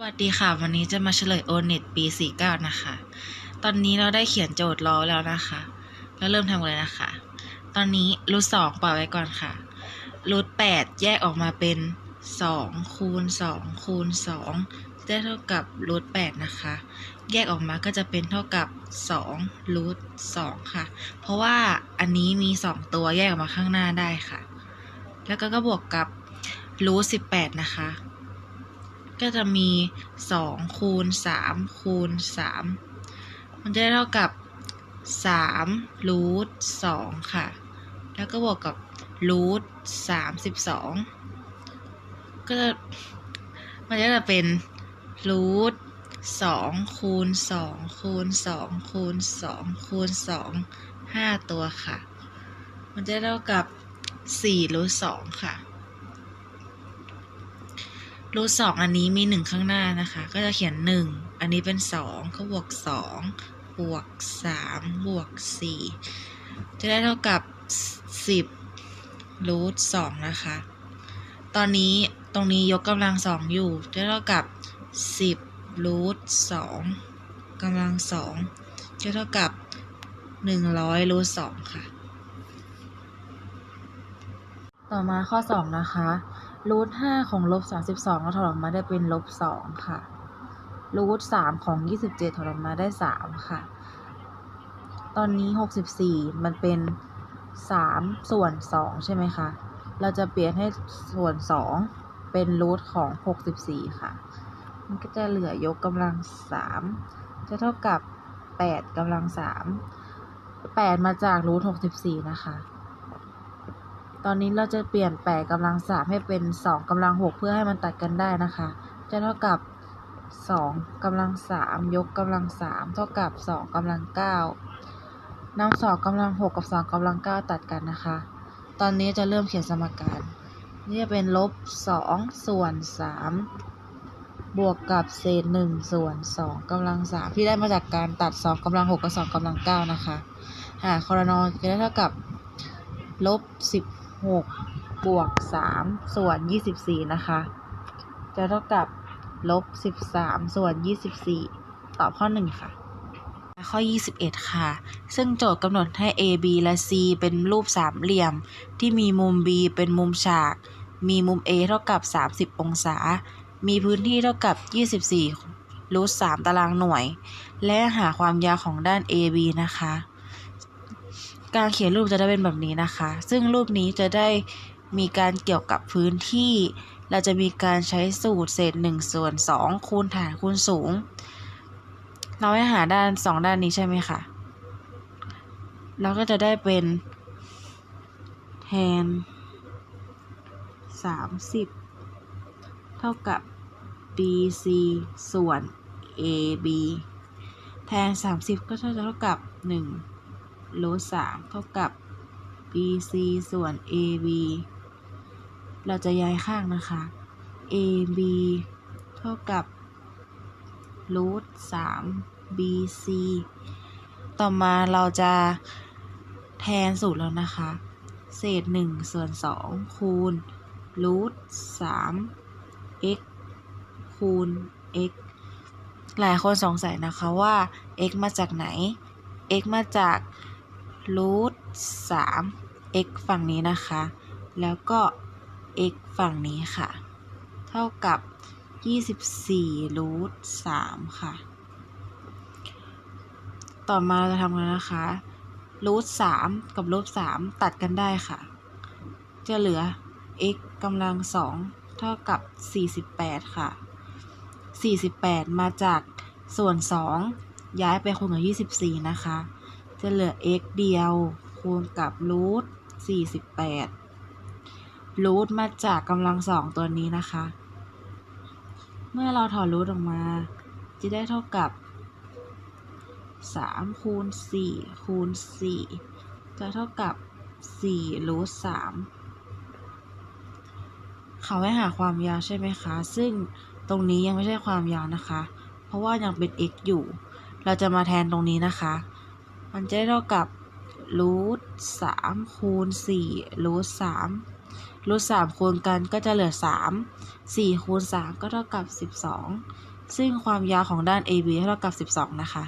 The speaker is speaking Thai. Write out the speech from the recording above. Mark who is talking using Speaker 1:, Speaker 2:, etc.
Speaker 1: สวัสดีค่ะ วันนี้จะมาเฉลย o n e t ปี 49 นะคะ ตอนนี้เราได้เขียนโจทย์รอแล้วนะคะ แล้วเริ่มทำกันเลยนะคะ ตอนนี้รูทสองปล่อยไว้ก่อนค่ะรูทแปดแยกออกมาเป็นสองคูณสองคูณสองได้เท่ากับรูทแปดนะคะ แยกออกมาก็จะเป็นเท่ากับสองรูทสองค่ะ เพราะว่าอันนี้มีสองตัวแยกออกมาข้างหน้าได้ค่ะ แล้วก็ก็บวกกับรูทสิบแปดนะคะ ก็จะมีสองคูณสามคูณสามมันจะได้เท่ากับสามรูทสองค่ะ แล้วก็บวกกับรูทสามสิบสองก็จะมันจะเป็นรูทสองคูณสองคูณสองคูณสองคูณสองห้าตัวค่ะ มันจะได้เท่ากับสี่รูทสองค่ะ รูทสองอันนี้มีหนึ่งข้างหน้านะคะ ก็จะเขียนหนึ่งอันนี้เป็นสองก็บวกสองบวกสามบวกสี่จะได้เท่ากับสิบรูทสองนะคะ ตอนนี้ตรงนี้ยกกำลังสองอยู่ จะเท่ากับสิบรูทสองกำลังสองจะเท่ากับหนึ่งร้อยรูทสองค่ะ ต่อมาข้อสองนะคะรูทห้าของลบสามสิบสองเราถอดออกมาได้เป็นลบสองค่ะรูทสามของยี่สิบเจ็ดถอดออกมาได้สามค่ะ ตอนนี้หกสิบสี่มันเป็นสามส่วนสองใช่ไหมคะ เราจะเปลี่ยนให้ส่วนสองเป็นรูทของหกสิบสี่ค่ะ มันก็จะเหลือยกกำลังสามจะเท่ากับแปดกำลังสามแปดมาจากรูทหกสิบสี่นะคะ ตอนนี้เราจะเปลี่ยนแปดกำลังสามให้เป็นสองกำลังหกเพื่อให้มันตัดกันได้นะคะ จะเท่ากับสองกำลังสามยกกำลังสามเท่ากับสองกำลังเก้านำสองกำลังหกกับสองกำลังเก้าตัดกันนะคะ ตอนนี้จะเริ่มเขียนสมการ นี่จะเป็นลบสองส่วนสามบวกกับเศษหนึ่งส่วนสองกำลังสามที่ได้มาจากการตัดสองกำลังหกกับสองกำลังเก้านะคะ หาคอรนอจะได้เท่ากับลบสิบ หกบวกสามส่วนยี่สิบสี่นะคะ จะเท่ากับลบสิบสามส่วนยี่สิบสี่ตอบข้อหนึ่งค่ะ ข้อ 21 ค่ะ ซึ่งโจทย์กำหนดให้ A B และ C เป็นรูปสามเหลี่ยม ที่มีมุม B เป็นมุมฉาก มีมุม A เท่ากับ 30 องศา มีพื้นที่เท่ากับ 24รูท3ตารางหน่วย และหาความยาวของด้าน AB นะคะ การเขียนรูปจะได้เป็นแบบนี้นะคะ ซึ่งรูปนี้จะได้มีการเกี่ยวกับพื้นที่ เราจะมีการใช้สูตรเศษ1ส่วน2คูณฐานคูณสูง เราให้หาด้านสองด้านนี้ใช่ไหมคะเราก็จะได้เป็นแทนสามสิบเท่ากับ BC ส่วน AB แทนสามสิบก็จะเท่ากับหนึ่ง ลบสามเท่ากับ BC ส่วน AB เราจะย้ายข้างนะคะ AB เท่ากับรูทสาม BC ต่อมาเราจะแทนสูตรแล้วนะคะ เศษหนึ่งส่วนสองคูณรูทสาม x คูณ x หลายคนสงสัยนะคะว่า x มาจากไหน x มาจาก รูทสาม x ฝั่งนี้นะคะ แล้วก็ x ฝั่งนี้ค่ะ เท่ากับ24รูท3ค่ะ ต่อมาเราจะทำกันนะคะรูท3กับรูท3ตัดกันได้ค่ะ จะเหลือ x กำลัง2เท่ากับ48ค่ะ48มาจากส่วน2ย้ายไปคูณกับ24นะคะ จะเหลือ x เดียว คูณกับรูท48รูทมาจากกำลังสองตัวนี้นะคะ เมื่อเราถอดรูทออกมา จะได้เท่ากับ3คูณ4คูณ4จะเท่ากับ4รูท3เขาให้หาความยาวใช่ไหมคะ ซึ่งตรงนี้ยังไม่ใช่ความยาวนะคะ เพราะว่ายังเป็น x อยู่ เราจะมาแทนตรงนี้นะคะ มันจะได้เท่ากับรูทสามคูณสี่รูทสามรูทสามคูณกันก็จะเหลือสามสี่คูณสามก็เท่ากับสิบสองซึ่งความยาวของด้าน AB เท่ากับสิบสองนะคะ